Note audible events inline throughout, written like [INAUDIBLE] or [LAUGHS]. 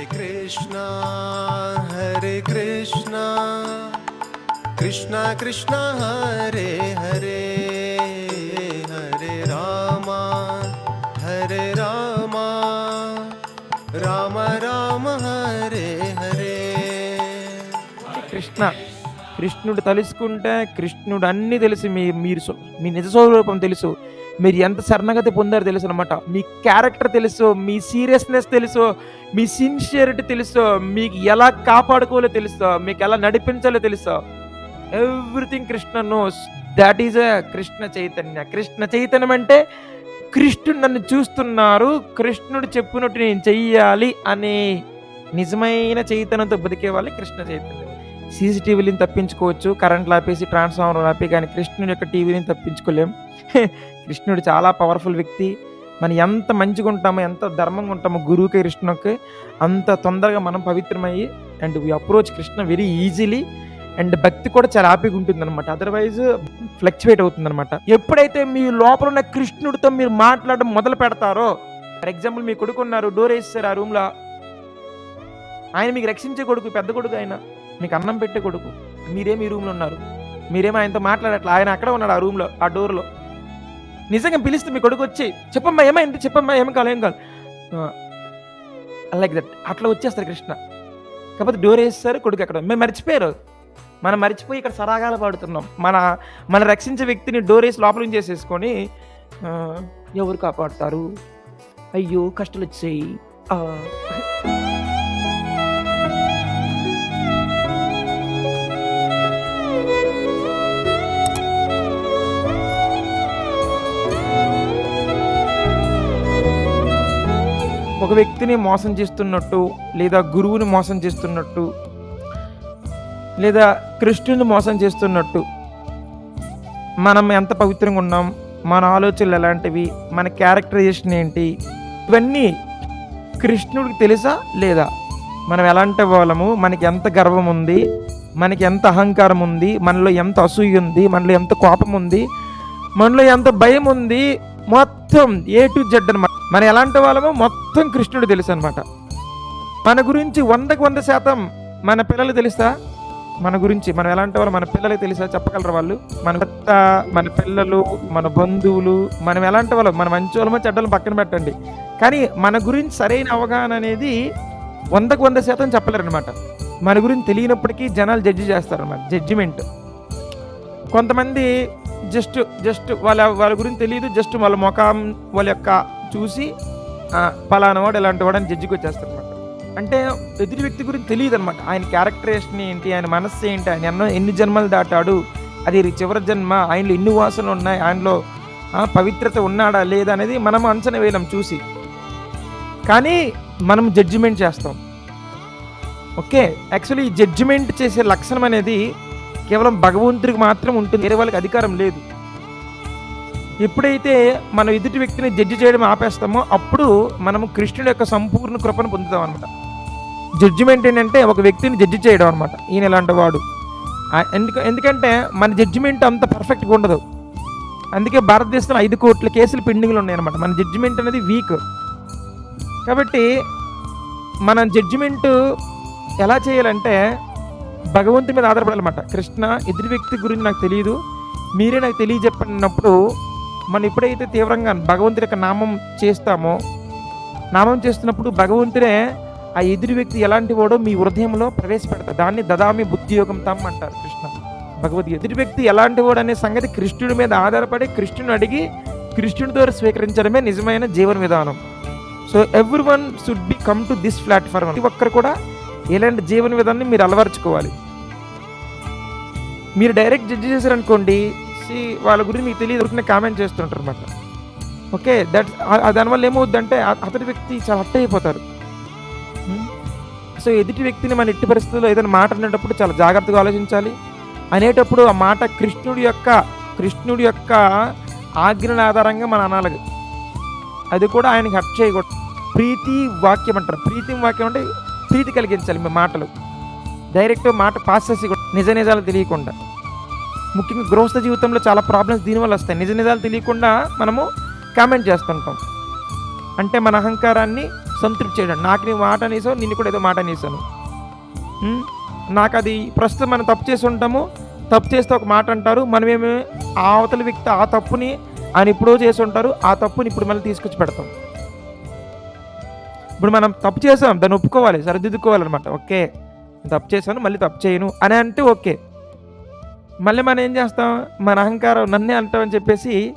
హరే కృష్ణ హరే కృష్ణ. కృష్ణ కృష్ణ హరే హరే. హరే రామ హరే రామ. రామ రామ హరే హరే. కృష్ణ. కృష్ణుడు తలుసుకుంటే కృష్ణుడు అన్నీ తెలుసు. మీ మీరు మీ నిజ స్వరూపం తెలుసు. మీరు ఎంత శరణగతి పొందారో తెలుసు అనమాట మీ క్యారెక్టర్ తెలుసు మీ సీరియస్నెస్ తెలుసు మీ సిన్సియరిటీ తెలుసు మీకు ఎలా కాపాడుకోవాలో తెలుసు మీకు ఎలా నడిపించాలో తెలుసు. Everything Krishna knows that is a Krishna Chaitanya Krishna చైతన్యం అంటే కృష్ణుడు నన్ను చూస్తున్నారు కృష్ణుడు చెప్పినట్టు నేను చెయ్యాలి అనే నిజమైన చైతన్యంతో బతికే వాళ్ళే కృష్ణ చైతన్యం సీసీటీవీని తప్పించుకోవచ్చు కరెంట్ ఆపేసి ట్రాన్స్ఫార్మర్ ఆపి కానీ కృష్ణుడి యొక్క టీవీని తప్పించుకోలేం. కృష్ణుడు చాలా పవర్ఫుల్ వ్యక్తి. మనం ఎంత మంచిగా ఉంటామో ఎంత ధర్మంగా ఉంటామో గురువుకి కృష్ణుకి అంత తొందరగా మనం పవిత్రమయ్యి and we approach Krishna very easily and భక్తి కూడా చాలా హ్యాపీగా ఉంటుంది అనమాట అదర్వైజ్ ఫ్లక్చువేట్ అవుతుంది అనమాట ఎప్పుడైతే మీ లోపల ఉన్న కృష్ణుడితో మీరు మాట్లాడడం మొదలు పెడతారో ఫర్ ఎగ్జాంపుల్ మీ కొడుకు ఉన్నారు డోర్ వేస్తారు ఆ రూమ్లో ఆయన మీకు రక్షించే కొడుకు పెద్ద కొడుకు ఆయన. మీకు అన్నం పెట్టే కొడుకు. మీరేమి ఈ రూమ్లో ఉన్నారు. మీరేమో ఆయనతో మాట్లాడట్లా. ఆయన అక్కడ ఉన్నాడు ఆ రూమ్లో ఆ డోర్లో. నిజంగా పిలిస్తే మీ కొడుకు వచ్చి చెప్పమ్మా ఏమైంది? చెప్పమ్మా ఏం కాదు ఏం కాదు లైక్ దట్ అట్లా వచ్చేస్తారు కృష్ణ. కాకపోతే డోర్ వేస్తారు కొడుకు అక్కడ మేము మర్చిపోయారు. మనం మర్చిపోయి ఇక్కడ సరాగాలు పాడుతున్నాం. మన మన రక్షించే వ్యక్తిని డోర్ వేసి లోపల చేసేసుకొని ఎవరు కాపాడుతారు? అయ్యో కష్టాలు వచ్చాయి. ఒక వ్యక్తిని మోసం చేస్తున్నట్టు లేదా గురువుని మోసం చేస్తున్నట్టు లేదా కృష్ణుని మోసం చేస్తున్నట్టు మనం ఎంత పవిత్రంగా ఉన్నాం మన ఆలోచనలు ఎలాంటివి మన క్యారెక్టరైజేషన్ ఏంటి ఇవన్నీ కృష్ణుడికి తెలుసా లేదా? మనం ఎలాంటి వాళ్ళము? మనకి ఎంత గర్వం ఉంది? మనకి ఎంత అహంకారం ఉంది? మనలో ఎంత అసూయ ఉంది? మనలో ఎంత కోపం ఉంది? మనలో ఎంత భయం ఉంది? మొత్తం ఏ టు జెడ్ అనమాట మనం ఎలాంటి వాళ్ళమో మొత్తం కృష్ణుడు తెలుసు అనమాట మన గురించి వందకు వంద శాతం మన పిల్లలు తెలుసా? మన గురించి మనం ఎలాంటి వాళ్ళు? మన పిల్లలకి తెలుసా? చెప్పగలరు వాళ్ళు? మన భర్త మన పిల్లలు మన బంధువులు మనం ఎలాంటి వాళ్ళు? మన మంచి వాళ్ళమో చెడ్డలు పక్కన పెట్టండి. కానీ మన గురించి సరైన అవగాహన అనేది వందకు వంద శాతం చెప్పలేరు అనమాట మన గురించి తెలియనప్పటికీ జనాలు జడ్జి చేస్తారన్నమాట. జడ్జిమెంట్ కొంతమంది జస్ట్ జస్ట్ వాళ్ళ వాళ్ళ గురించి తెలియదు జస్ట్ వాళ్ళ ముఖం వాళ్ళ యొక్క చూసి "ఆ, పలానా వాడు ఇలాంటి వాడు అని జడ్జికి వచ్చేస్తారనమాట అంటే ఎదుటి వ్యక్తి గురించి తెలియదు అనమాట ఆయన క్యారెక్టరేషన్ ఏంటి ఆయన మనస్సు ఏంటి ఆయన ఎన్నో ఎన్ని జన్మలు దాటాడు అది చివరి జన్మ ఆయనలో ఎన్ని వాసనలు ఉన్నాయి ఆయనలో పవిత్రత ఉన్నాడా లేదా అనేది మనం అంచనా వేయలేం చూసి. కానీ మనం జడ్జిమెంట్ చేస్తాం. ఓకే? యాక్చువల్లీ ఈ జడ్జిమెంట్ చేసే లక్షణం అనేది కేవలం భగవంతుడికి మాత్రం ఉంటుంది. వేరే వాళ్ళకి అధికారం లేదు. ఎప్పుడైతే మనం ఎదుటి వ్యక్తిని జడ్జి చేయడం ఆపేస్తామో అప్పుడు మనము కృష్ణుడి యొక్క సంపూర్ణ కృపను పొందుతాం అనమాట జడ్జిమెంట్ ఏంటంటే ఒక వ్యక్తిని జడ్జి చేయడం అనమాట ఈయన ఇలాంటి వాడు? ఎందుకు ఎందుకంటే మన జడ్జిమెంట్ అంత పర్ఫెక్ట్గా ఉండదు. అందుకే భారతదేశంలో ఐదు కోట్ల కేసులు పెండింగ్లు ఉన్నాయన్నమాట. మన జడ్జిమెంట్ అనేది వీక్ కాబట్టి మన జడ్జిమెంట్ ఎలా చేయాలంటే భగవంతుడి మీద ఆధారపడాలన్నమాట. కృష్ణ ఎదుటి వ్యక్తి గురించి నాకు తెలియదు. మీరే నాకు తెలియజెప్పనప్పుడు మనం ఎప్పుడైతే తీవ్రంగా భగవంతుడి యొక్క నామం చేస్తామో నామం చేస్తున్నప్పుడు భగవంతుడే ఆ ఎదురు వ్యక్తి ఎలాంటి వాడో మీ హృదయంలో ప్రవేశపెడతారు దాన్ని దదామి బుద్ధియోగం తమ్ అంటారు కృష్ణ. భగవద్ ఎదుటి వ్యక్తి ఎలాంటి వాడు అనే సంగతి కృష్ణుడి మీద ఆధారపడి కృష్ణుని అడిగి కృష్ణుడి ద్వారా స్వీకరించడమే నిజమైన జీవన విధానం. So everyone should become to this platform ప్రతి ఒక్కరు కూడా ఇలాంటి జీవన విధానాన్ని మీరు అలవర్చుకోవాలి. మీరు డైరెక్ట్ జడ్జి చేశారనుకోండి చేసి వాళ్ళ గురించి మీకు తెలియదు ఊరికనే కామెంట్ చేస్తుంటారు అనమాట ఓకే దట్ దానివల్ల ఏమవుద్దంటే అ- అతడి వ్యక్తి చాలా హట్ అయిపోతారు. Hmm? సో ఎదుటి వ్యక్తిని మన ఎట్టి పరిస్థితుల్లో ఏదైనా మాట అనేటప్పుడు చాలా జాగ్రత్తగా ఆలోచించాలి. అనేటప్పుడు ఆ మాట కృష్ణుడి యొక్క కృష్ణుడి యొక్క ఆజ్ఞల ఆధారంగా మన అనాలి. అది కూడా ఆయనకి హట్ చేయకూడదు. ప్రీతి వాక్యం అంటారు. ప్రీతి వాక్యం అంటే ప్రీతి కలిగించాలి మీ మాటలు. డైరెక్ట్ మాట పాస్ చేసి నిజ నిజాలు తెలియకుండా. ముఖ్యంగా గృహస్థ జీవితంలో చాలా ప్రాబ్లమ్స్ దీనివల్ల వస్తాయి. నిజ నిజాలు తెలియకుండా మనము కామెంట్ చేస్తుంటాం. అంటే మన అహంకారాన్ని సంతృప్తి చేయడం. నాకు నీ మాట అనేసావు నిన్ను కూడా ఏదో మాట అనేసాను. నాకు అది ప్రస్తుతం మనం తప్పు చేసి ఉంటాము. తప్పు చేస్తే ఒక మాట అంటారు. మనమేమి ఆ అవతల వ్యక్తి ఆ తప్పుని ఆయన ఎప్పుడో చేసి ఉంటారు. ఆ తప్పుని ఇప్పుడు మళ్ళీ తీసుకొచ్చి పెడతాం. ఇప్పుడు మనం తప్పు చేసాం. దాన్ని ఒప్పుకోవాలి. సరిదిద్దుకోవాలన్నమాట. ఓకే. తప్పు చేశాను మళ్ళీ తప్పు చేయను. అని అంటే ఓకే. మళ్ళీ మనం ఏం చేస్తాం? మన అహంకారం నన్నే అంటామని చెప్పేసి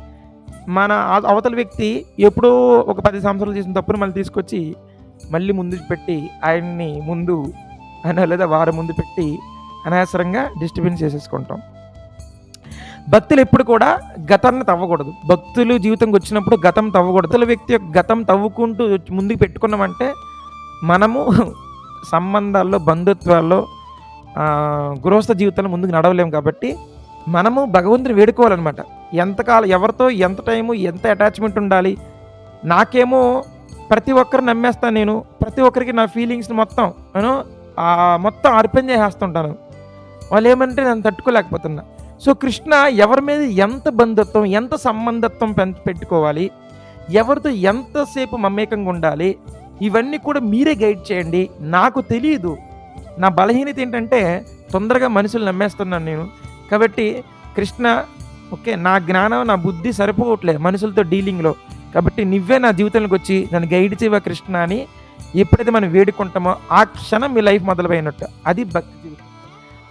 మన అవతల వ్యక్తి ఎప్పుడో ఒక పది సంవత్సరాలు చేసిన తప్పును మళ్ళీ తీసుకొచ్చి మళ్ళీ ముందు పెట్టి ఆయన్ని ముందు ఆయన లేదా వారి ముందు పెట్టి అనవసరంగా డిస్టర్బెన్స్ చేసేసుకుంటాం. భక్తులు ఎప్పుడు కూడా గతాన్ని తవ్వకూడదు. భక్తులు జీవితంకి వచ్చినప్పుడు గతం తవ్వకూడదు. అవతల వ్యక్తి యొక్క గతం తవ్వుకుంటూ ముందుకు పెట్టుకున్నామంటే మనము [LAUGHS] సంబంధాల్లో బంధుత్వాల్లో గృహస్థ జీవితంలో ముందుకు నడవలేము కాబట్టి మనము భగవంతుని వేడుకోవాలన్నమాట. ఎంతకాలం ఎవరితో ఎంత టైము ఎంత అటాచ్మెంట్ ఉండాలి నాకేమో ప్రతి ఒక్కరు నమ్మేస్తాను నేను ప్రతి ఒక్కరికి నా ఫీలింగ్స్ని మొత్తం నేను మొత్తం అర్పణ చేసేస్తుంటాను. వాళ్ళు ఏమంటే నేను తట్టుకోలేకపోతున్నా. సో కృష్ణ ఎవరి మీద ఎంత బంధుత్వం ఎంత సంబంధత్వం పెంచ పెట్టుకోవాలి ఎవరితో ఎంతసేపు మమేకంగా ఉండాలి ఇవన్నీ కూడా మీరే గైడ్ చేయండి నాకు తెలియదు నా బలహీనత ఏంటంటే తొందరగా మనుషులు నమ్మేస్తున్నాను నేను. కాబట్టి కృష్ణ ఓకే నా జ్ఞానం నా బుద్ధి సరిపోవట్లేదు మనుషులతో డీలింగ్లో. కాబట్టి నువ్వే నా జీవితంలోకి వచ్చి నన్ను గైడ్ చేయవా కృష్ణ అని ఎప్పుడైతే మనం వేడుకుంటామో ఆ క్షణం మీ లైఫ్ మొదలైనట్టు అది భక్తి జీవితం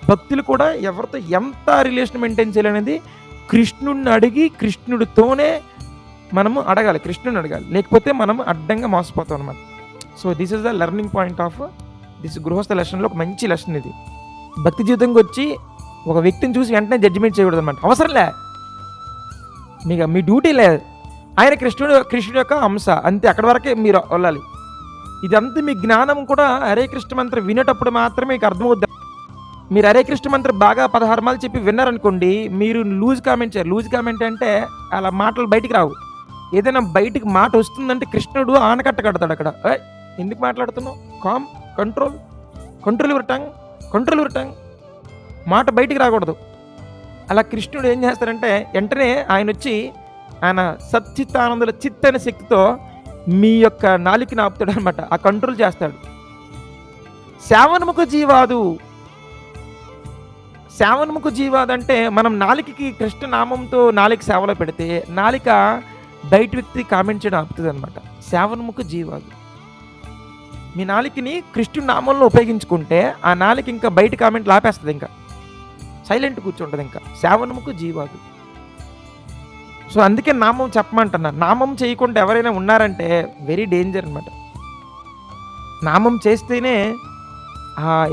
భక్తులు కూడా ఎవరితో ఎంత రిలేషన్ మెయింటైన్ చేయాలనేది కృష్ణుడిని అడిగి కృష్ణుడితోనే మనము అడగాలి కృష్ణుని అడగాలి. లేకపోతే మనం అడ్డంగా మోసపోతాం అనమాట so this is the learning point of this గృహస్థ లక్షణంలో ఒక మంచి లక్షణం ఇది. భక్తి జీవితంకి వచ్చి ఒక వ్యక్తిని చూసి వెంటనే జడ్జిమెంట్ చేయకూడదు అనమాట అవసరంలే మీకు మీ డ్యూటీ లేదు ఆయన కృష్ణుడు కృష్ణుడు యొక్క అంశ. అంతే అక్కడి వరకే మీరు వెళ్ళాలి. ఇదంతా మీ జ్ఞానం కూడా హరే కృష్ణ మంత్రం వినేటప్పుడు మాత్రమే మీకు అర్థమవుద్ది. మీరు హరే కృష్ణ మంత్రం బాగా పదహారమాలు చెప్పి విన్నారనుకోండి మీరు లూజ్ కామెంట్ చేయాలి. లూజ్ కామెంట్ అంటే అలా మాటలు బయటికి రావు. ఏదైనా బయటికి మాట వస్తుందంటే కృష్ణుడు ఆనకట్ట కడతాడు అక్కడ. ఎందుకు మాట్లాడుతున్నావు? Calm control control your tongue control your tongue. మాట బయటికి రాకూడదు. అలా కృష్ణుడు ఏం చేస్తాడంటే వెంటనే ఆయన వచ్చి ఆయన సచ్చిత్తానందుల చిత్త శక్తితో మీ యొక్క నాలికి ఆపుతాడు అనమాట ఆ కంట్రోల్ చేస్తాడు. శావనముఖ జీవాదు. శావనముఖ జీవాదు అంటే మనం నాలికకి కృష్ణ నామంతో నాలిక సేవలో పెడితే నాలిక బయట వ్యక్తి కామెంట్ చేయడం ఆపుతుంది అనమాట శావనముఖ జీవాదు. మీ నాలికని క్రిస్టియన్ నామంలో ఉపయోగించుకుంటే ఆ నాలిక ఇంకా బయట కామెంట్లు ఆపేస్తుంది ఇంకా. సైలెంట్ కూర్చుంటుంది ఇంకా. శావనముకు జీవాదు. సో అందుకే నామం చెప్పమంటున్నా. నామం చేయకుండా ఎవరైనా ఉన్నారంటే వెరీ డేంజర్ అనమాట నామం చేస్తేనే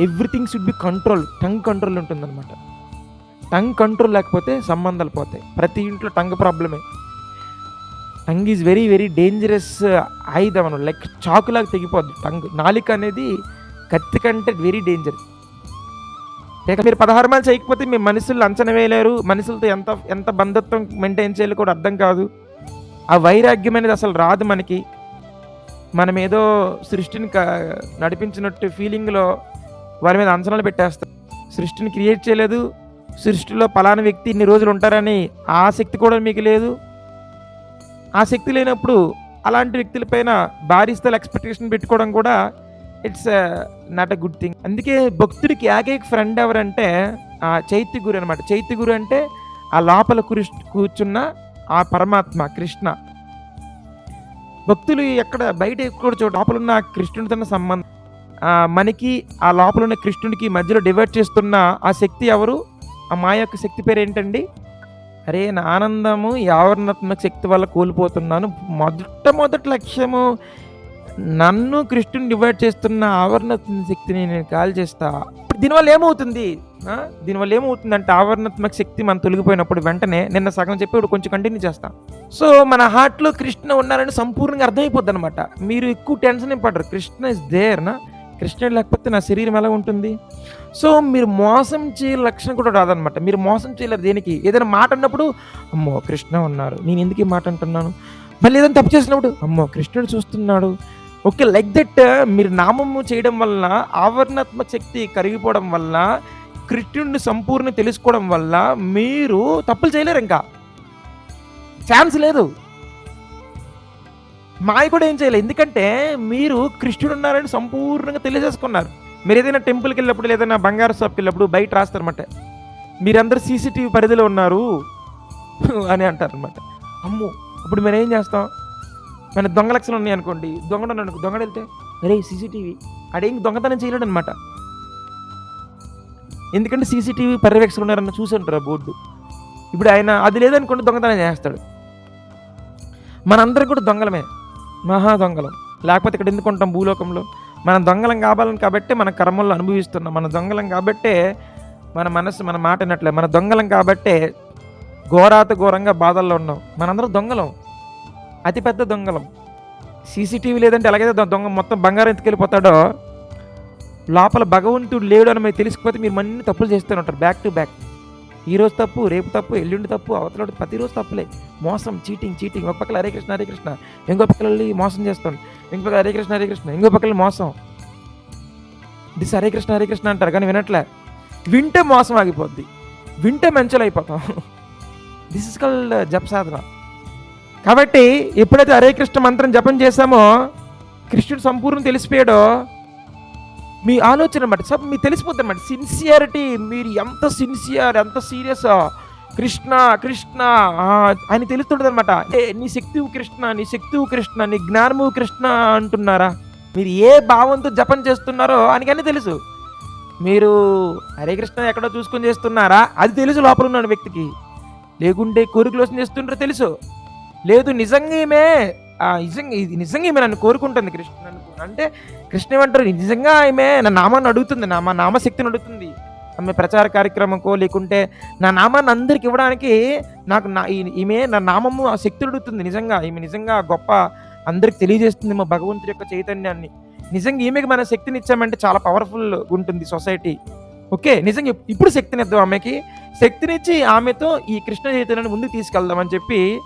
everything should be control. Tongue control ఉంటుందన్నమాట. టంగ్ కంట్రోల్ లేకపోతే సంబంధాలు పోతాయి. ప్రతి ఇంట్లో టంగ్ ప్రాబ్లమే. Tongue is very very dangerous ఆయుధం అను లైక్ చాకులాగా తెగిపోద్ది టంగ్ నాలిక అనేది కత్తి కంటే వెరీ డేంజర్ లేక మీరు పదహారు మంది చేయకపోతే మీ మనుషులు అంచనా వేయలేరు. మనుషులతో ఎంత ఎంత బంధత్వం మెయింటైన్ చేయాలో కూడా అర్థం కాదు. ఆ వైరాగ్యం అనేది అసలు రాదు మనకి. మనం ఏదో సృష్టిని క- నడిపించినట్టు ఫీలింగ్లో వారి మీద అంచనాలు పెట్టేస్తాం సృష్టిని క్రియేట్ చేయలేదు. సృష్టిలో పలానా వ్యక్తి ఇన్ని రోజులు ఉంటారని ఆసక్తి కూడా మీకు లేదు. ఆ శక్తి లేనప్పుడు అలాంటి వ్యక్తులపైన భారీ స్థాయి ఎక్స్పెక్టేషన్ పెట్టుకోవడం కూడా it's not a good thing అందుకే భక్తుడికి ఏకైక ఫ్రెండ్ ఎవరంటే ఆ చైత్య గురు అనమాట చైత్య గురు అంటే ఆ లోపల కురి కూర్చున్న ఆ పరమాత్మ కృష్ణ. భక్తులు ఎక్కడ బయట ఎక్కడ చోట లోపల ఉన్న ఆ కృష్ణుడితో సంబంధం. మనకి ఆ లోపల ఉన్న కృష్ణుడికి మధ్యలో డివైడ్ చేస్తున్న ఆ శక్తి ఎవరు? ఆ మా యొక్క శక్తి పేరు ఏంటండి అరే నా ఆనందము ఈ ఆవరణాత్మక శక్తి వల్ల కోల్పోతున్నాను. మొదట లక్ష్యము నన్ను కృష్ణుని డివైడ్ చేస్తున్న ఆవరణాత్మక శక్తిని నేను కాల్ చేస్తా దీనివల్ల ఏమవుతుంది? దీనివల్ల ఏమవుతుంది ఏమవుతుందంటే ఆవరణాత్మక శక్తి మనం తొలగిపోయినప్పుడు వెంటనే నిన్న సగం చెప్పి ఇప్పుడు కొంచెం కంటిన్యూ చేస్తాం. సో మన హార్ట్లో కృష్ణ ఉన్నారని సంపూర్ణంగా అర్థమైపోద్ది అనమాట మీరు ఎక్కువ టెన్షన్ ఏం పడరు. కృష్ణ ఇస్ దేర్ నా? కృష్ణ లేకపోతే నా శరీరం ఎలా ఉంటుంది? సో మీరు మోసం చేయ లక్షణం కూడా రాదనమాట మీరు మోసం చేయలేరు దేనికి? ఏదైనా మాట అన్నప్పుడు అమ్మో కృష్ణ ఉన్నారు. నేను ఎందుకు ఈ మాట అంటున్నాను? మళ్ళీ ఏదైనా తప్పు చేసినప్పుడు అమ్మో కృష్ణుడు చూస్తున్నాడు. ఓకే లైక్ దట్ మీరు నామము చేయడం వల్ల ఆవరణాత్మక శక్తి కరిగిపోవడం వల్ల కృష్ణుడిని సంపూర్ణ తెలుసుకోవడం వల్ల మీరు తప్పులు చేయలేరు ఇంకా. ఛాన్స్ లేదు. మాయ కూడా ఏం చేయలేదు. ఎందుకంటే మీరు కృష్ణుడు ఉన్నారని సంపూర్ణంగా తెలియజేసుకున్నారు. మీరు ఏదైనా టెంపుల్కి వెళ్ళినప్పుడు ఏదైనా బంగారు షాప్కి వెళ్ళినప్పుడు బయట రాస్తారన్నమాట. మీరందరూ సీసీటీవీ పరిధిలో ఉన్నారు [LAUGHS] అని అంటారనమాట అమ్ము ఇప్పుడు మనం ఏం చేస్తాం? మన దొంగ లక్షలు ఉన్నాయి అనుకోండి. దొంగడు అనుకో దొంగడు వెళ్తే అరే సీసీటీవీ అడేం దొంగతనం చేయలేడు అనమాట ఎందుకంటే సీసీటీవీ పర్యవేక్షకులు ఉన్నారన్న చూసి ఉంటారు ఆ బోర్డు. ఇప్పుడు ఆయన అది లేదనుకోండి దొంగతనం చేస్తాడు. మనందరం కూడా దొంగలమే. మహా దొంగలం. లేకపోతే ఇక్కడ ఎందుకు ఉంటాం భూలోకంలో? మనం దొంగలం కావాలని కాబట్టి మన కర్మల్లో అనుభవిస్తున్నాం. మన దొంగలం కాబట్టే మన మనసు మన మాట వినట్లే మన దొంగలం కాబట్టే ఘోరాత ఘోరంగా బాధల్లో ఉన్నాం. మనందరం దొంగలం. అతిపెద్ద దొంగలం. సీసీటీవీ లేదంటే ఎలాగైతే దొంగ మొత్తం బంగారం ఎత్తుకెళ్ళిపోతాడో లోపల భగవంతుడు లేడు అని మీరు తెలిసిపోతే మీరు మన్ని తప్పులు చేస్తూనే ఉంటారు. బ్యాక్ టు బ్యాక్ ఈ రోజు తప్పు రేపు తప్పు ఎల్లుండి తప్పు అవతల ప్రతిరోజు తప్పులే. మోసం చీటింగ్ చీటింగ్ ఒక పక్కల హరే కృష్ణ హరే కృష్ణ. ఇంకో పక్కల వెళ్ళి మోసం చేస్తాను ఇంకో పక్కల హరే కృష్ణ హరే కృష్ణ. ఇంకో పక్కల మోసం. దిస్ హరే కృష్ణ హరే కృష్ణ అంటారు కానీ వినట్లే. వింటే మోసం ఆగిపోద్ది. వింటే మంచులు అయిపోతాం. దిస్ ఇస్ కల్ జప సాధన. కాబట్టి ఎప్పుడైతే హరే కృష్ణ మంత్రం జపం చేశామో కృష్ణుడు సంపూర్ణ తెలిసిపోయాడో మీ ఆలోచన బట్టి సబ్ మీకు తెలిసిపోతుంది అన్నమాట సిన్సియారిటీ మీరు ఎంత సిన్సియర్ ఎంత సీరియస్ కృష్ణ కృష్ణ అని తెలుస్తుంటుంది అనమాట నీ శక్తివు కృష్ణ నీ శక్తివు కృష్ణ నీ జ్ఞానము కృష్ణ అంటున్నారా? మీరు ఏ భావంతో జపం చేస్తున్నారో అని తెలుసు. మీరు హరే కృష్ణ ఎక్కడో చూసుకొని చేస్తున్నారా? అది తెలుసు లోపల ఉన్న వ్యక్తికి. లేకుంటే కోరికలు చేస్తుంటారో తెలుసు. లేదు నిజంగా ఈమె నిజంగా ఇది నిజంగా ఈమె నన్ను కోరుకుంటుంది కృష్ణ అంటే కృష్ణ ఏమంటారు? నిజంగా ఈమె నా నామాన్ని అడుగుతుంది నా మా నామశక్తిని అడుగుతుంది. ఆమె ప్రచార కార్యక్రమంకో లేకుంటే నా నామాన్ని అందరికి ఇవ్వడానికి నాకు నా ఈ- ఈమె నా నామము ఆ శక్తిని అడుగుతుంది నిజంగా. ఈమె నిజంగా గొప్ప అందరికి తెలియజేస్తుంది మా భగవంతుడి యొక్క చైతన్యాన్ని. నిజంగా ఈమెకి మన శక్తిని ఇచ్చామంటే చాలా పవర్ఫుల్ ఉంటుంది సొసైటీ ఓకే? నిజంగా ఇప్పుడు శక్తిని ఇద్దాం ఆమెకి. శక్తినిచ్చి ఆమెతో ఈ కృష్ణ చైతన్యాన్ని ముందుకు తీసుకెళ్దామని చెప్పి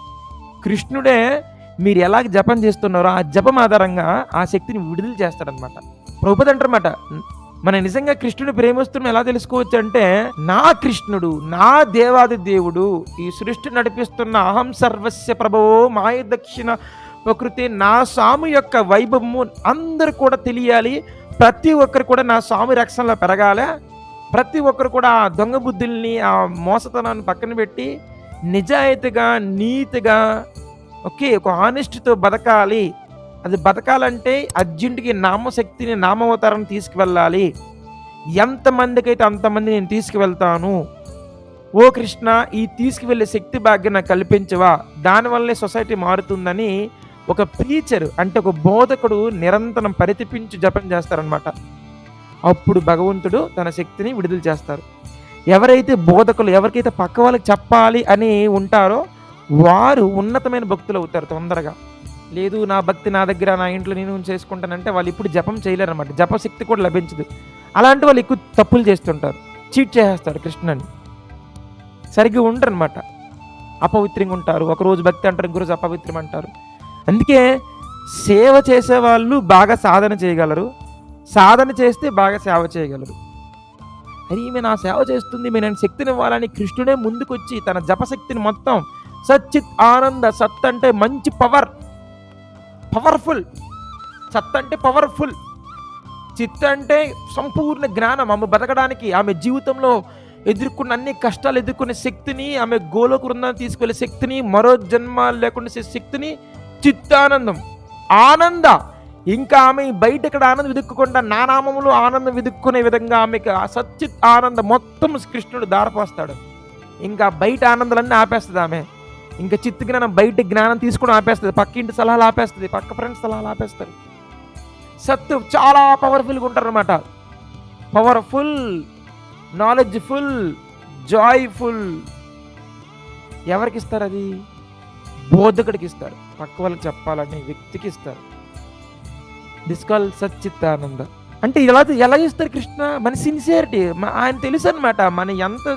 కృష్ణుడే మీరు ఎలాగ జపం చేస్తున్నారో ఆ జపం ఆధారంగా ఆ శక్తిని విడుదల చేస్తాడనమాట ప్రభుపతి అంటారన్నమాట మన నిజంగా కృష్ణుడు ప్రేమిస్తున్న ఎలా తెలుసుకోవచ్చు అంటే నా కృష్ణుడు నా దేవాది దేవుడు ఈ సృష్టి నడిపిస్తున్న అహం సర్వస్య ప్రభవో మాయ దక్షిణ ప్రకృతి నా స్వామి యొక్క వైభవము అందరు కూడా తెలియాలి. ప్రతి ఒక్కరు కూడా నా స్వామి రక్షణలో పెరగాలి. ప్రతి ఒక్కరు కూడా ఆ దొంగ బుద్ధుల్ని ఆ మోసతనాన్ని పక్కన పెట్టి నిజాయితీగా నీతిగా ఓకే ఒక ఆనెస్ట్తో బతకాలి. అది బతకాలంటే అర్జునుడికి నామశక్తిని నామావతారం తీసుకువెళ్ళాలి. ఎంతమందికి అయితే అంతమంది నేను తీసుకువెళ్తాను ఓ కృష్ణ ఈ తీసుకువెళ్ళే శక్తి భాగ్యం నాకు కల్పించవా? దానివల్లే సొసైటీ మారుతుందని ఒక ప్రీచర్ అంటే ఒక బోధకుడు నిరంతరం పరితిపించి జపం చేస్తారనమాట అప్పుడు భగవంతుడు తన శక్తిని విడుదల చేస్తారు. ఎవరైతే బోధకులు ఎవరికైతే పక్క వాళ్ళకి చెప్పాలి అని ఉంటారో వారు ఉన్నతమైన భక్తులు అవుతారు తొందరగా. లేదు నా భక్తి నా దగ్గర నా ఇంట్లో నేను చేసుకుంటానంటే వాళ్ళు ఇప్పుడు జపం చేయలేరు అనమాట జపశక్తి కూడా లభించదు. అలాంటి వాళ్ళు ఎక్కువ తప్పులు చేస్తుంటారు. చీట్ చేసేస్తారు కృష్ణని. సరిగ్గా ఉండరు అనమాట అపవిత్రంగా ఉంటారు. ఒక రోజు భక్తి అంటారు ఇంకో రోజు అపవిత్రం అంటారు. అందుకే సేవ చేసే వాళ్ళు బాగా సాధన చేయగలరు. సాధన చేస్తే బాగా సేవ చేయగలరు. అది ఈమె నా సేవ చేస్తుంది ఈమె నేను శక్తిని ఇవ్వాలని కృష్ణుడే ముందుకొచ్చి తన జపశక్తిని మొత్తం సచ్చిత్ ఆనంద సత్ అంటే మంచి పవర్. పవర్ఫుల్. సత్ అంటే పవర్ఫుల్. చిత్ అంటే సంపూర్ణ జ్ఞానం. ఆమె బతకడానికి ఆమె జీవితంలో ఎదుర్కొన్న అన్ని కష్టాలు ఎదుర్కొనే శక్తిని ఆమె గోలోక వృందాన్ని తీసుకెళ్ళే శక్తిని మరో జన్మ లేకుండా శక్తిని చిత్తానందం ఆనంద. ఇంకా ఆమె బయట ఇక్కడ ఆనందం వెతుక్కుండా నా ఆనందం వెతుక్కునే విధంగా ఆమెకి ఆ సచ్చిత్ ఆనందం మొత్తం కృష్ణుడు దారపోస్తాడు. ఇంకా బయట ఆనందాలన్నీ ఆపేస్తుంది ఆమె. ఇంకా చిత్త జ్ఞానం బయట జ్ఞానం తీసుకుని ఆపేస్తుంది. పక్క ఇంటి సలహాలు ఆపేస్తుంది. పక్క ఫ్రెండ్స్ సలహాలు ఆపేస్తారు సత్తు చాలా పవర్ఫుల్గా ఉంటారు అనమాట పవర్ఫుల్ నాలెడ్జ్ఫుల్ జాయ్ఫుల్ ఎవరికి ఇస్తారు అది? బోధకుడికి ఇస్తారు పక్క వాళ్ళకి చెప్పాలనే వ్యక్తికి ఇస్తారు దిస్కాల్ సచ్చిత్తానంద అంటే ఎలా ఎలా చేస్తారు కృష్ణ? మన సిన్సియారిటీ ఆయన తెలుసు అనమాట మన ఎంత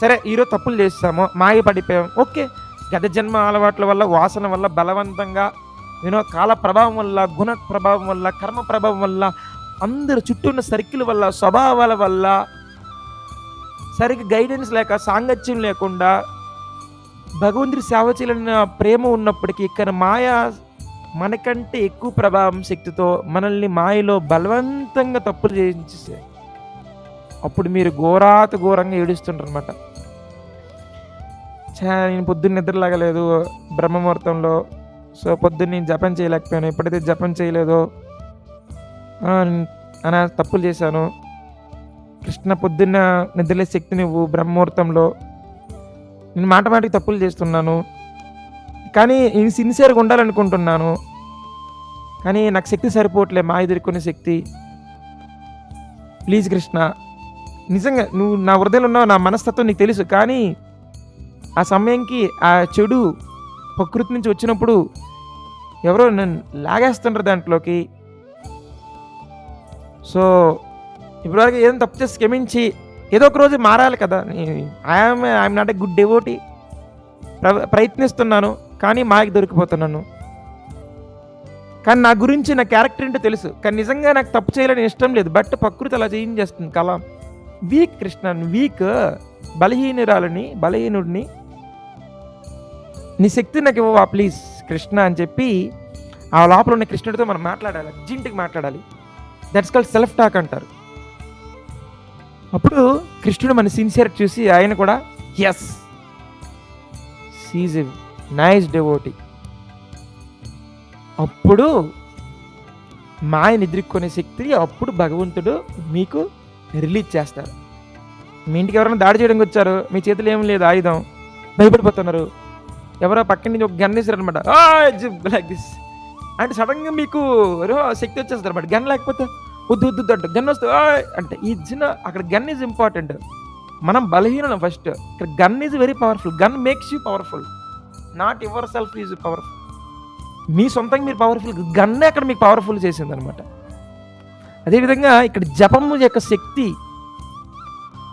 సరే ఈరోజు తప్పులు చేస్తామో మాయ పడిపోయాం ఓకే. గత జన్మ అలవాట్ల వల్ల వాసన వల్ల బలవంతంగా యూనో కాల ప్రభావం వల్ల గుణ ప్రభావం వల్ల కర్మ ప్రభావం వల్ల అందరు చుట్టూ ఉన్న సర్కిల్ వల్ల స్వభావాల వల్ల సరిగ్గా గైడెన్స్ లేక సాంగత్యం లేకుండా భగవంతుడి సేవ చేయాలన్న ప్రేమ ఉన్నప్పటికీ ఇక్కడ మాయా మనకంటే ఎక్కువ ప్రభావం శక్తితో మనల్ని మాయలో బలవంతంగా తప్పులు చేయించేసే అప్పుడు మీరు ఘోరాత ఘోరంగా ఏడుస్తుంటారు అనమాట చా నేను పొద్దున్న నిద్రలాగలేదు బ్రహ్మముహూర్తంలో. సో పొద్దున్న నేను జపం చేయలేకపోయాను. ఎప్పుడైతే జపం చేయలేదో అనా తప్పులు చేశాను. కృష్ణ పొద్దున్న నిద్రలే శక్తి నువ్వు బ్రహ్మముహూర్తంలో. నేను మాట మాటికి తప్పులు చేస్తున్నాను. కానీ నేను సిన్సియర్గా ఉండాలనుకుంటున్నాను. కానీ నాకు శక్తి సరిపోవట్లే మా ఎదుర్కొనే శక్తి. ప్లీజ్ కృష్ణ. నిజంగా నువ్వు నా హృదయంలో ఉన్నావు నా మనస్తత్వం నీకు తెలుసు. కానీ ఆ సమయంకి ఆ చెడు ప్రకృతి నుంచి వచ్చినప్పుడు ఎవరో నన్ను లాగేస్తుండ్రు దాంట్లోకి. సో ఇప్పటివరకు ఏదైనా తప్పు చేసి క్షమించి ఏదో ఒక రోజు మారాలి కదా. I'm I'm not a good devotee ప్రయత్నిస్తున్నాను కానీ మాయకి దొరికిపోతున్నాను. కానీ నా గురించి నా క్యారెక్టర్ ఏంటో తెలుసు. కానీ నిజంగా నాకు తప్పు చేయాలని ఇష్టం లేదు. బట్ ప్రకృతి అలా చేయించేస్తుంది కళ వీక్ కృష్ణ వీక్ బలహీనురాలని బలహీనుడిని నీ శక్తి నాకు ఇవ్వవా ప్లీజ్ కృష్ణ అని చెప్పి ఆ లోపల ఉన్న కృష్ణుడితో మనం మాట్లాడాలి అర్జెంటుగా మాట్లాడాలి. దట్స్ కాల్డ్ సెల్ఫ్ టాక్ అంటారు. అప్పుడు కృష్ణుడు మన సిన్సియర్ చూసి ఆయన కూడా ఎస్ సీజ్ నైస్ డెవోటీ అప్పుడు మాయ నిద్రిక్కునే శక్తి అప్పుడు భగవంతుడు మీకు రిలీజ్ చేస్తారు. మీ ఇంటికి ఎవరైనా దాడి చేయడానికి వచ్చారు? మీ చేతిలో ఏం లేదు ఆయుధం. భయపడిపోతున్నారు. ఎవరో పక్కన నుంచి ఒక గన్ వేసారు అనమాట లైక్ దిస్ అంటే సడన్గా మీకు శక్తి వచ్చేస్తారు అనమాట గన్ లేకపోతే వద్దు వద్దు వద్దు అంటే. గన్ వస్తే అంటే ఈ చిన్న అక్కడ గన్ ఈజ్ ఇంపార్టెంట్ మనం బలహీనం ఫస్ట్ ఇక్కడ gun is very powerful gun makes you powerful not yourself is powerful మీ సొంతంగా మీరు పవర్ఫుల్ గన్నే అక్కడ మీకు పవర్ఫుల్ చేసింది అనమాట అదేవిధంగా ఇక్కడ జపము యొక్క శక్తి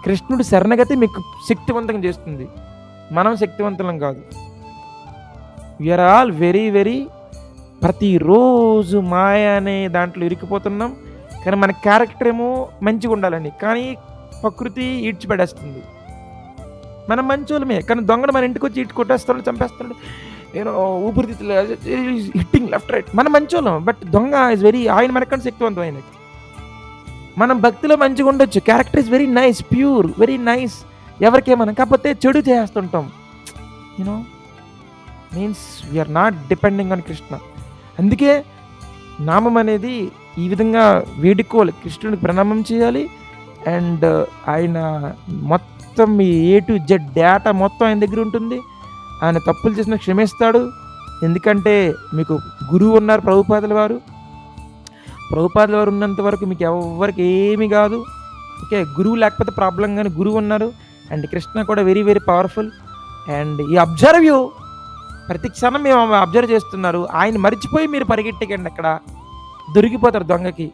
కృష్ణుడు శరణగతి మీకు శక్తివంతం చేస్తుంది. మనం శక్తివంతులం కాదు. వీఆర్ ఆల్ వెరీ వెరీ ప్రతిరోజు మాయ అనే దాంట్లో ఇరికిపోతున్నాం. కానీ మన క్యారెక్టర్ ఏమో మంచిగా ఉండాలని కానీ ప్రకృతి ఈడ్చిపడేస్తుంది. మనం మంచోళ్ళమే. కానీ దొంగలు మన ఇంటికి వచ్చి ఇటు కొట్టేస్తాడు చంపేస్తాడు. నేను ఊపిరితిత్తులు హిట్టింగ్ లెఫ్ట్ రైట్ మనం మంచోళ్ళం. బట్ దొంగ ఇస్ వెరీ ఆయన మనకంటే శక్తివంతం ఆయన మనం భక్తిలో మంచిగా ఉండొచ్చు. Character is very nice pure very nice ఎవరికేమన్నా. కాకపోతే చెడు చేస్తుంటాం. You know means we are not depending on Krishna అందుకే నామం అనేది ఈ విధంగా వేడుకోవాలి. కృష్ణుడికి ప్రణామం చేయాలి. అండ్ uh, ఆయన మొత్తం మీ ఏ టు జెడ్ డేటా మొత్తం ఆయన దగ్గర ఉంటుంది. ఆయన తప్పులు చేసిన క్షమిస్తాడు. ఎందుకంటే మీకు గురువు ఉన్నారు ప్రభుపాదుల వారు. ప్రభుపాదుల వారు ఉన్నంత వరకు మీకు ఎవరికి ఏమీ కాదు. ఓకే గురువు లేకపోతే ప్రాబ్లం కానీ గురువు ఉన్నారు. అండ్ కృష్ణ కూడా వెరీ వెరీ పవర్ఫుల్ అండ్ ఈ అబ్జర్వ్ యూ ప్రతి క్షణం మేము అబ్జర్వ్ చేస్తున్నారు. ఆయన మర్చిపోయి మీరు పరిగెట్టకండి అక్కడ. దొరికిపోతారు దొంగకి.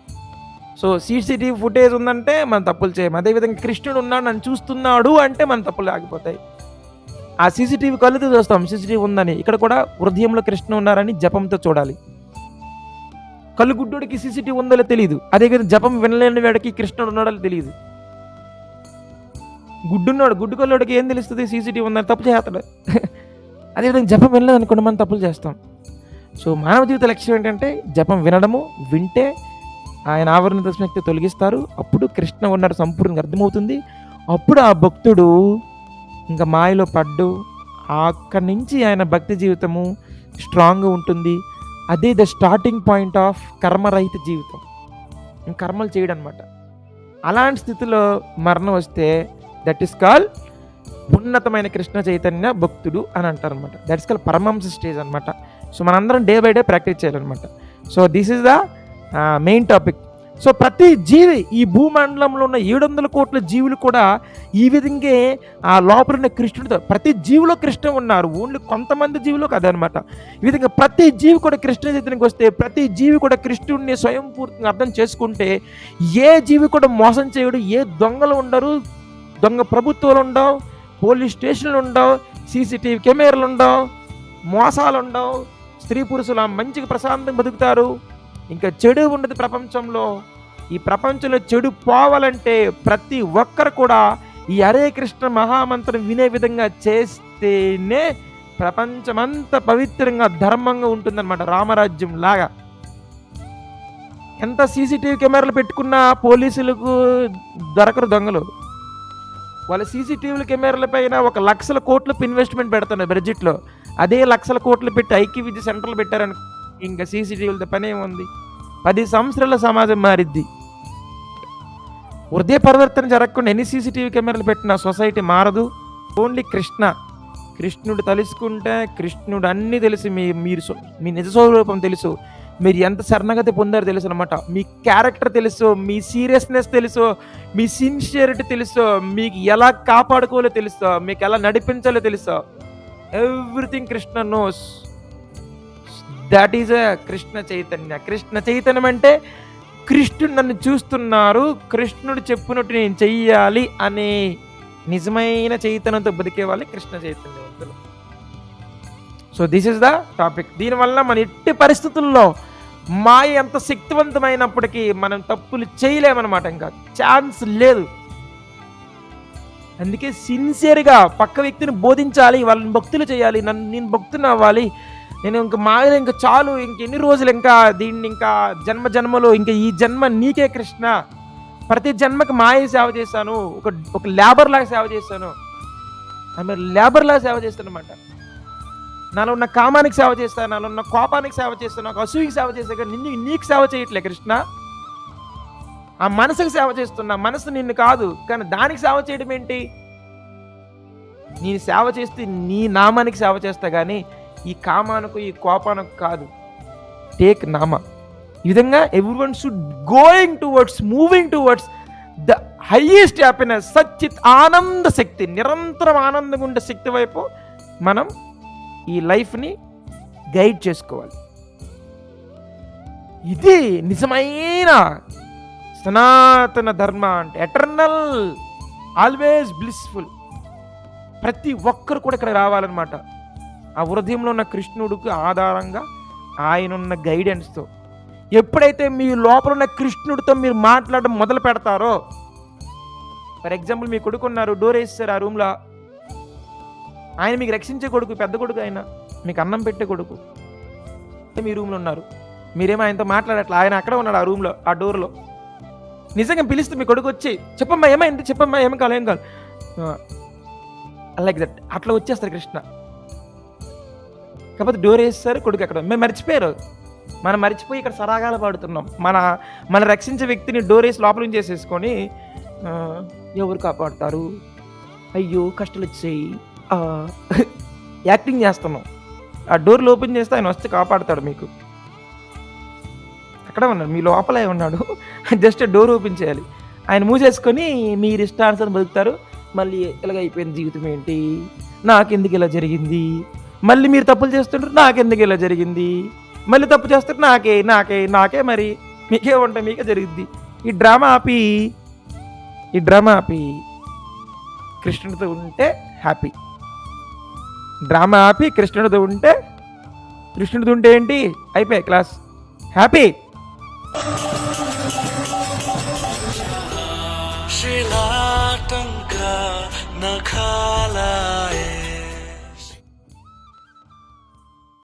సో సీసీటీవీ ఫుటేజ్ ఉందంటే మనం తప్పులు చేయం. అదేవిధంగా కృష్ణుడు ఉన్నాడు నన్ను చూస్తున్నాడు అంటే మన తప్పులు ఆగిపోతాయి. ఆ సీసీటీవీ కళ్ళుతో చూస్తాం. సీసీటీవీ ఉందని. ఇక్కడ కూడా హృదయంలో కృష్ణ ఉన్నారని జపంతో చూడాలి. కళ్ళు గుడ్డోడికి సీసీటీవీ ఉందో తెలియదు అదేవిధంగా జపం వినలేని వాడికి కృష్ణుడు ఉన్నాడో తెలియదు గుడ్డున్నాడు. గుడ్డు కళ్ళుడికి ఏం తెలుస్తుంది? సీసీటీవీ ఉందని తప్పు చేస్తాడు. అదేవిధంగా జపం వినలేదు అనుకోండి మనం తప్పులు చేస్తాం. సో మానవ జీవిత లక్ష్యం ఏంటంటే జపం వినడము వింటే ఆయన ఆవరణ దశమక్తి తొలగిస్తారు. అప్పుడు కృష్ణ ఉన్నారు సంపూర్ణంగా అర్థమవుతుంది. అప్పుడు ఆ భక్తుడు ఇంకా మాయలో పడ్డు. అక్కడి నుంచి ఆయన భక్తి జీవితము స్ట్రాంగ్గా ఉంటుంది. అదే ద స్టార్టింగ్ పాయింట్ ఆఫ్ కర్మరహిత జీవితం. కర్మలు చేయడం అనమాట అలాంటి స్థితిలో మరణం వస్తే దట్ ఈస్ కాల్ ఉన్నతమైన కృష్ణ చైతన్య భక్తుడు అని అంటారు అనమాట దట్స్ కల్ పరమంశ స్టేజ్ అనమాట సో మనందరం డే బై డే ప్రాక్టీస్ చేయాలన్నమాట. So this is the main topic so ప్రతి జీవి ఈ భూమండలంలో ఉన్న ఏడు వందల కోట్ల జీవులు కూడా ఈ విధంగా ఆ లోపల ఉన్న కృష్ణుడితో ప్రతి జీవిలో కృష్ణ ఉన్నారు. ఓన్లీ కొంతమంది జీవులు కదనమాట ఈ విధంగా ప్రతి జీవి కూడా కృష్ణ చైతన్యకి వస్తే ప్రతి జీవి కూడా కృష్ణుడిని స్వయంపూర్తిగా అర్థం చేసుకుంటే ఏ జీవి కూడా మోసం చేయడు ఏ దొంగలు ఉండరు దొంగ ప్రభుత్వాలు ఉండవు పోలీస్ స్టేషన్లు ఉండవు సీసీటీవీ కెమెరాలు ఉండవు మోసాలు ఉండవు స్త్రీ పురుషులు మంచిగా ప్రశాంతంగా బతుకుతారు. ఇంకా చెడు ఉండదు ప్రపంచంలో. ఈ ప్రపంచంలో చెడు పోవాలంటే ప్రతి ఒక్కరు కూడా ఈ హరే కృష్ణ మహామంత్రం వినే విధంగా చేస్తేనే ప్రపంచమంతా పవిత్రంగా ధర్మంగా ఉంటుందన్నమాట రామరాజ్యం లాగా. ఎంత సీసీటీవీ కెమెరాలు పెట్టుకున్నా పోలీసులకు దొరకరు దొంగలు. వాళ్ళ సీసీటీవీల కెమెరాల పైన ఒక లక్షల కోట్లు ఇన్వెస్ట్మెంట్ పెడుతున్నారు బడ్జెట్లో అదే లక్షల కోట్లు పెట్టి ఐక్య విద్య సెంటర్లు పెట్టారని ఇంకా సీసీటీవీలతో పని ఏముంది పది సంవత్సరాల సమాజం మారిద్ది. హృదయ పరివర్తన జరగకుండా ఎన్ని సీసీటీవీ కెమెరాలు పెట్టినా సొసైటీ మారదు. ఓన్లీ కృష్ణ. కృష్ణుడు తలుసుకుంటే కృష్ణుడు అన్నీ తెలుసు మీ మీరు మీ నిజ స్వరూపం తెలుసు. మీరు ఎంత శరణగతి పొందారో తెలుసు అనమాట మీ క్యారెక్టర్ తెలుసు మీ సీరియస్నెస్ తెలుసు మీ సిన్సియరిటీ తెలుసు మీకు ఎలా కాపాడుకోవాలో తెలుసు మీకు ఎలా నడిపించాలో తెలుసు. Everything Krishna knows that is a Krishna Chaitanya Krishna చైతన్యం అంటే కృష్ణుడు నన్ను చూస్తున్నారు కృష్ణుడు చెప్పినట్టు నేను చెయ్యాలి అనే నిజమైన చైతన్యంతో బతికే వాళ్ళే కృష్ణ చైతన్యవంతులు so this is the topic దీనివల్ల మన ఎట్టి పరిస్థితుల్లో మాయ ఎంత శక్తివంతమైనప్పటికీ మనం తప్పులు చేయలేమన్నమాట ఇంకా. ఛాన్స్ లేదు. అందుకే సిన్సియర్గా పక్క వ్యక్తిని బోధించాలి వాళ్ళని భక్తులు చేయాలి నన్ను నేను భక్తుని అవ్వాలి నేను ఇంక మాయలు ఇంకా చాలు ఇంకెన్ని రోజులు ఇంకా దీన్ని ఇంకా జన్మ జన్మలో ఇంకా ఈ జన్మ నీకే కృష్ణ. ప్రతి జన్మకి మాయ సేవ చేశాను ఒక ఒక లేబర్ లాగా సేవ చేశాను. ఆమె లేబర్ లాగా సేవ చేస్తాను అనమాట నాలో ఉన్న కామానికి సేవ చేస్తా నాలో ఉన్న కోపానికి సేవ చేస్తా నాకు అసూయకి సేవ చేస్తా కానీ నిన్ను నీకు సేవ చేయట్లే కృష్ణ. ఆ మనసుకు సేవ చేస్తున్నా మనసు నిన్ను కాదు కానీ దానికి సేవ చేయడం ఏంటి? నేను సేవ చేస్తే నీ నామానికి సేవ చేస్తా కానీ ఈ కామానకు ఈ కోపానకు కాదు. టేక్ నామ. ఈ విధంగా everyone should going towards moving towards the highest happiness సచ్చిత్ ఆనంద శక్తి నిరంతరం ఆనందంగా ఉండే శక్తి వైపు మనం ఈ లైఫ్ని గైడ్ చేసుకోవాలి. ఇది నిజమైన సనాతన ధర్మ అంటే ఎటర్నల్ ఆల్వేస్ బ్లిస్ఫుల్ ప్రతి ఒక్కరు కూడా ఇక్కడ రావాలన్నమాట. ఆ హృదయంలో ఉన్న కృష్ణుడికి ఆధారంగా ఆయన ఉన్న గైడెన్స్తో ఎప్పుడైతే మీ లోపల ఉన్న కృష్ణుడితో మీరు మాట్లాడడం మొదలు పెడతారో ఫర్ ఎగ్జాంపుల్ మీ కొడుకున్నారు డోర్ వేస్తారు ఆ రూమ్లో ఆయన మీకు రక్షించే కొడుకు పెద్ద కొడుకు ఆయన మీకు అన్నం పెట్టే కొడుకు. మీ రూమ్లో ఉన్నారు. మీరేమో ఆయనతో మాట్లాడట్లా. ఆయన అక్కడ ఉన్నాడు ఆ రూమ్లో ఆ డోర్లో. నిజంగా పిలిస్తే మీ కొడుకు వచ్చి చెప్పమ్మా ఏమైంది? చెప్పమ్మా ఏం కాలేం ఏం కావాలి? లైక్ దట్ అట్లా వచ్చేస్తారు కృష్ణ. కాకపోతే డోర్ వేస్తారు కొడుకు అక్కడ మేము మర్చిపోయారు. మనం మర్చిపోయి ఇక్కడ సరాగాలు పాడుతున్నాం. మన మన రక్షించే వ్యక్తిని డోర్ వేసి లోపల నుంచి చేసేసుకొని ఎవరు కాపాడుతారు? అయ్యో కష్టాలు వచ్చాయి. ఆ, [LAUGHS] యాక్టింగ్ చేస్తున్నాం. ఆ డోర్లు ఓపెన్ చేస్తే ఆయన వస్తే కాపాడుతాడు మీకు. అక్కడ ఉన్నాడు మీ లోపలే ఉన్నాడు. [LAUGHS] జస్ట్ డోర్ ఓపెన్ చేయాలి. ఆయన మూసేసుకొని మీరు ఇష్టానుసారం బతుకుతారు. మళ్ళీ ఇలాగ అయిపోయింది జీవితం ఏంటి? నాకెందుకు ఇలా జరిగింది? మళ్ళీ మీరు తప్పులు చేస్తుంటారు నాకెందుకు ఇలా జరిగింది? మళ్ళీ తప్పు చేస్తారు నాకే నాకే నాకే మరి. మీకే ఉంటాయి మీకే జరిగింది. ఈ డ్రామా ఆపి ఈ డ్రామా ఆపి కృష్ణుడితో ఉంటే హ్యాపీ. డ్రామా ఆపి కృష్ణుడిది ఉంటే కృష్ణుడిది ఉంటే ఏంటి? అయిపోయాయి క్లాస్. హ్యాపీ! శిలాటంక నఖాలా